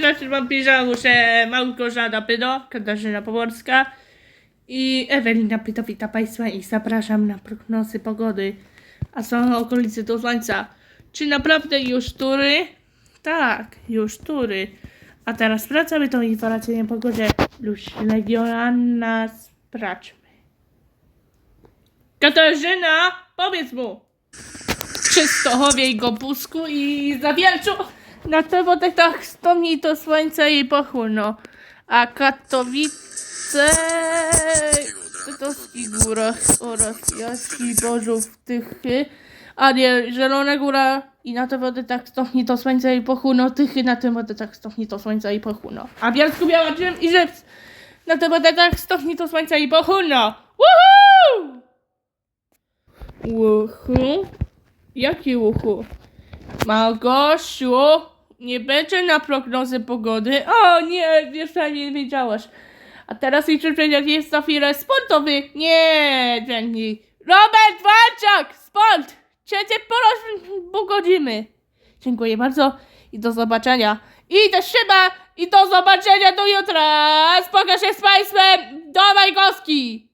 naszym wampirzałusze Małgorzata Pydo, Katarzyna Pomorska i Ewelina Pydo. Witam Państwa i zapraszam na prognozy pogody. A są okolice do słońca. Czy naprawdę już tury? Tak, już tury. A teraz sprawdzamy tą informację o pogodzie. Luś Legionana sprawdźmy. Katarzyna, powiedz mu! Przy Stochowie i Gopusku i Zawielczu na termometrach stopni to słońce i pochłonno. A Katowice w Tytowskich Górach oraz Jaskich Bożów Tychy, a nie Zielona Góra i na termometrach stopni to słońce i pochłonno. Tychy na termometrach stopni to słońce i pochłonno. A Bielsku Białczym i Żywc na termometrach stopni to słońce i pochłonno. Woohoo! Woohoo? Jaki uchu? Małgosiu, nie będzie na prognozy pogody. O nie, jeszcze nie wiedziałaś. A teraz liczę, że jest za chwilę sportowy. Nie, Jenny. Robert Walczak, sport! Trzecie pogodzimy. Dziękuję bardzo i do zobaczenia. I też szyba i do zobaczenia do jutra. Spotkam się z Państwem do Majkowski.